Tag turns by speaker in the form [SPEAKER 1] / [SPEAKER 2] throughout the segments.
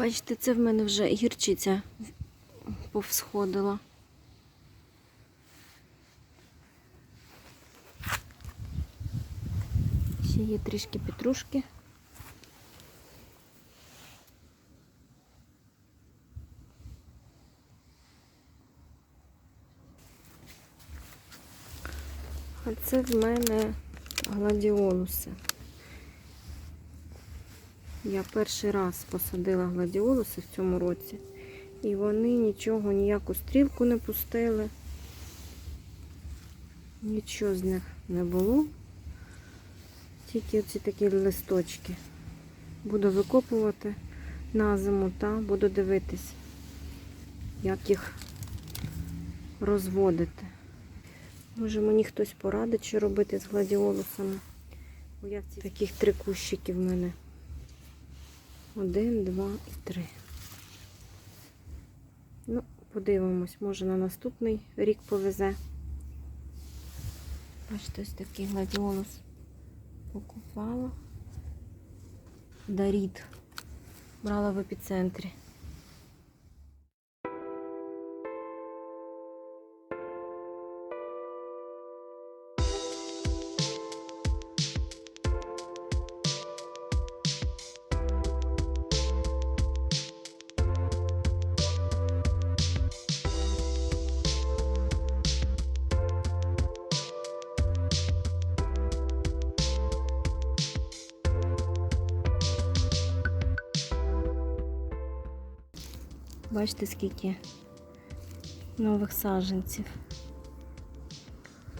[SPEAKER 1] Бачите, це в мене вже гірчиця повсходила. Ще є трішки петрушки. А це в мене гладіолуси. Я перший раз посадила гладіолуси в цьому році. І вони нічого, ніяку стрілку не пустили. Нічого з них не було. Тільки оці такі листочки. Буду викопувати на зиму та буду дивитись, як їх розводити. Може мені хтось порадить, що робити з гладіолусами. Бо я в таких три кущики в мене. Один, два і три. Ну, подивимось, може на наступний рік повезе. Бачите, ось такий гладіолус покупала. Даріт. Брала в епіцентрі. Бачите, скільки нових саджанців.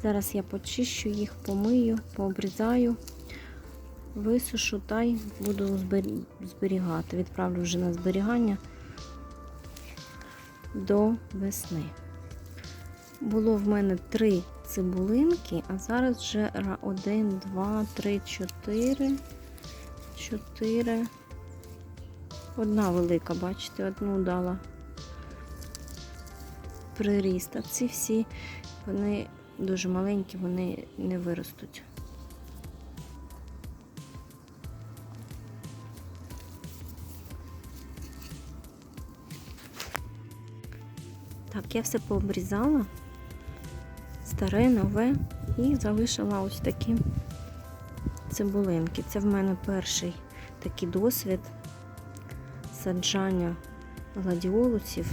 [SPEAKER 1] Зараз я почищу їх, помию, пообрізаю, висушу та й буду зберігати. Відправлю вже на зберігання до весни. Було в мене три цибулинки, а зараз вже ра- один, два, три, чотири, чотири. Одна велика, бачите, одну дала приріст. А ці всі, вони дуже маленькі, вони не виростуть. Так, я все пообрізала, старе, нове, і залишила ось такі цибулинки. Це в мене перший такий досвід саджання гладіолусів.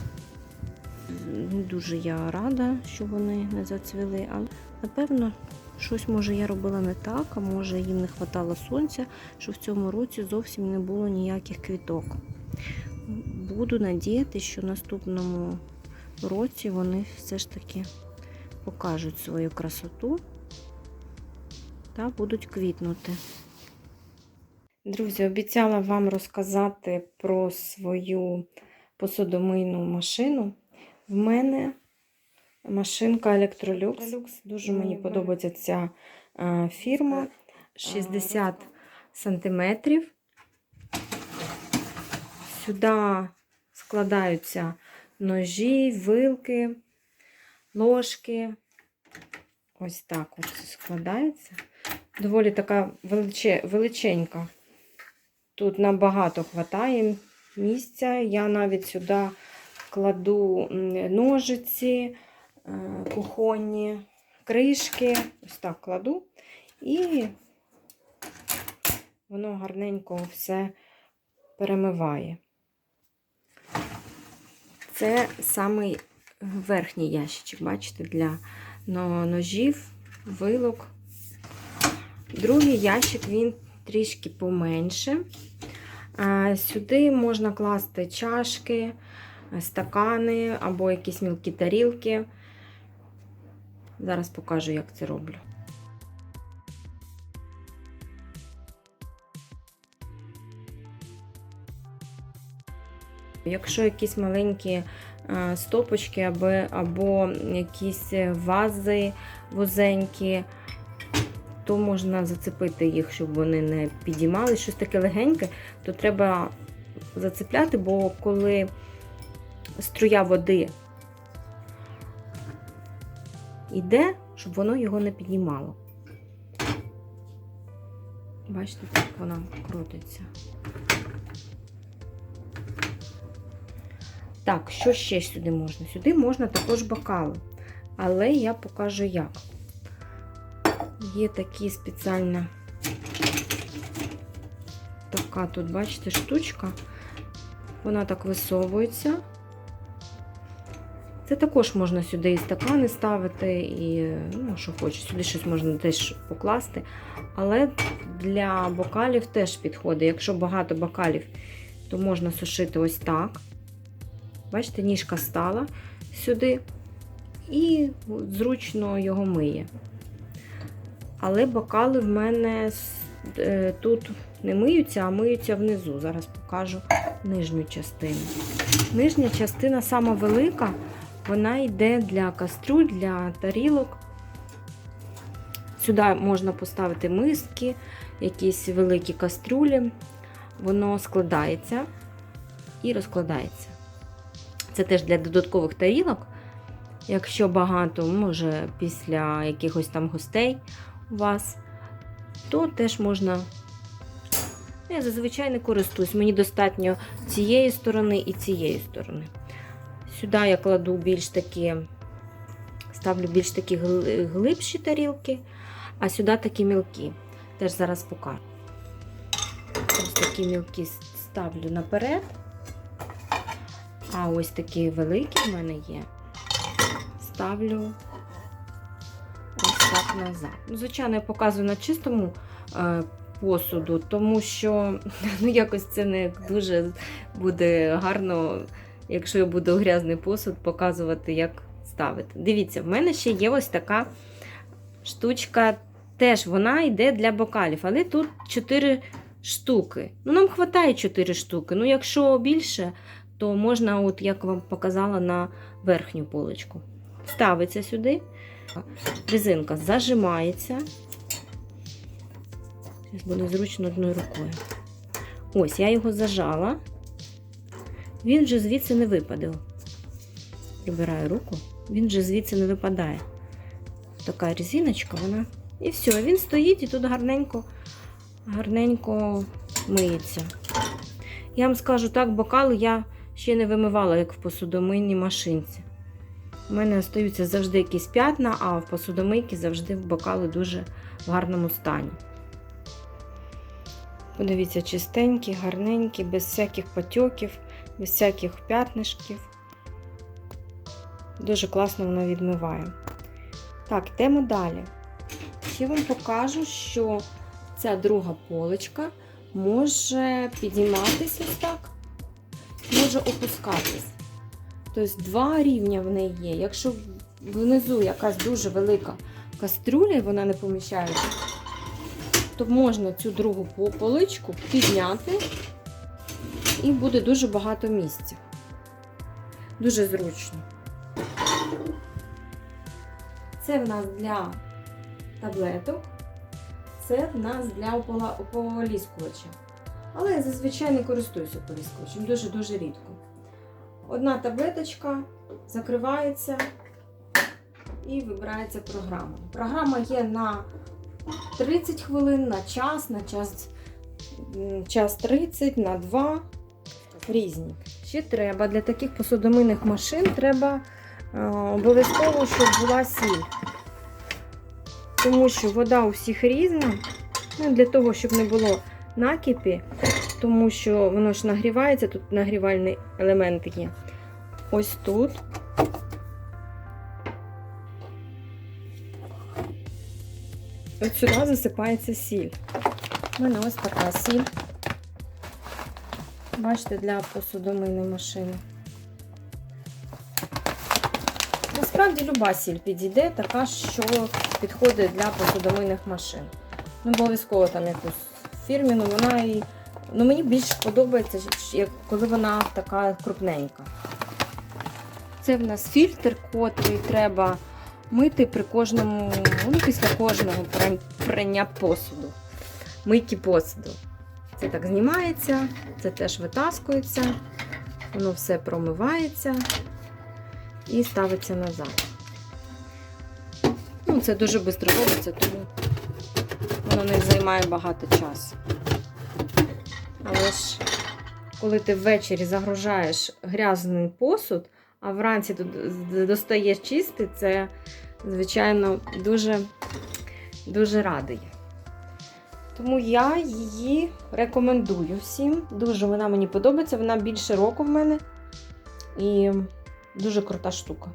[SPEAKER 1] Не дуже я рада, що вони не зацвіли, але напевно, щось може я робила не так, а може їм не вистачало сонця, що в цьому році зовсім не було ніяких квіток. Буду надіяти, що в наступному році вони все ж таки покажуть свою красоту та будуть квітнути. Друзі, обіцяла вам розказати про свою посудомийну машину. В мене машинка Electrolux. Дуже мені подобається ця е, фірма. 60 сантиметрів. Сюди складаються ножі, вилки, ложки. Ось так от складається. Доволі така величенька. Тут набагато хватає місця. Я навіть сюди кладу ножиці, е, кухонні кришки. Ось так кладу. І воно гарненько все перемиває. Це самий верхній ящичок, бачите, для ножів, вилок. Другий ящик він трішки поменше. Сюди можна класти чашки, стакани або якісь мілкі тарілки. Зараз покажу, як це роблю. Якщо якісь маленькі е, стопочки або, або якісь вази вузенькі, то можна зацепити їх, щоб вони не підіймали. Щось таке легеньке, то треба зацепляти, бо коли струя води йде, щоб воно його не піднімало. Бачите, як вона крутиться. Так, що ще сюди можна? Сюди можна також бокали. Але я покажу як. Є такі спеціальна така тут, бачите, штучка. Вона так висовується. Це також можна сюди і стакани ставити, і ну, що хочеш. Сюди щось можна теж покласти. Але для бокалів теж підходить. Якщо багато бокалів, то можна сушити ось так. Бачите, ніжка стала сюди і зручно його миє. Але бокали в мене е, тут не миються, а миються внизу. Зараз покажу нижню частину. Нижня частина сама велика, вона йде для кастрюль, для тарілок. Сюди можна поставити миски, якісь великі кастрюлі. Воно складається і розкладається. Це теж для додаткових тарілок. Якщо багато, може, після якихось там гостей у вас, то теж можна. Я зазвичай не користуюсь. Мені достатньо цієї сторони і цієї сторони. Сюди я кладу більш такі, ставлю більш такі глибші тарілки, а сюди такі мілкі. Теж зараз покажу. Ось такі мілкі ставлю наперед. А ось такі великі в мене є. Ставлю ось так назад. Ну, звичайно, я показую на чистому е, посуду, тому що ну, якось це не дуже буде гарно, якщо я буду грязний посуд показувати, як ставити. Дивіться, в мене ще є ось така штучка. Теж вона йде для бокалів, але тут 4 штуки. Ну, нам вистачає 4 штуки. Ну, якщо більше, то можна, от як вам показала, на верхню полочку. Ставиться сюди. Резинка зажимається. Зараз буде зручно одною рукою. Ось, я його зажала. Він вже звідси не випаде. Прибираю руку, він вже звідси не випадає. Така резиночка, вона. І все, він стоїть і тут гарненько, гарненько миється. Я вам скажу так, бокали я ще не вимивала, як в посудомийній машинці. У мене остаються завжди якісь п'ятна, а в посудомийці завжди бокали дуже в гарному стані. Подивіться, чистенькі, гарненькі, без всяких потьоків, без всяких п'ятнишків. Дуже класно воно відмиває. Так, йдемо далі. Ще вам покажу, що ця друга полочка може підніматися так, може опускатись. Тобто два рівня в неї є. Якщо внизу якась дуже велика кастрюля, і вона не поміщається, то можна цю другу поличку підняти і буде дуже багато місця. Дуже зручно. Це в нас для таблеток, це в нас для ополіскувача. Але я зазвичай не користуюся ополіскувачем, дуже-дуже рідко. Одна таблеточка закривається і вибирається програма. Програма є на 30 хвилин, на час, на час, час 30, на 2 різні. Ще треба для таких посудомийних машин треба е, обов'язково, щоб була сіль. Тому що вода у всіх різна. Ну, для того, щоб не було накипі, тому що воно ж нагрівається, тут нагрівальний елемент є. Ось тут. От сюди засипається сіль. У мене ось така сіль. Бачите, для посудомийної машини. Насправді люба сіль підійде, така, що підходить для посудомийних машин. Не обов'язково там якусь фірміну, вона і. Ну, мені більш подобається, коли вона така крупненька. Це в нас фільтр, котрий треба мити при кожному, ну, після кожного прання посуду. Мийки посуду. Це так знімається, це теж витаскується, воно все промивається і ставиться назад. Ну, це дуже швидко робиться, тому воно не займає багато часу. Але ж коли ти ввечері загружаєш грязний посуд, а вранці достаєш чистий, це, звичайно, дуже, дуже радує. Тому я її рекомендую всім. Дуже вона мені подобається, вона більше року в мене. І дуже крута штука.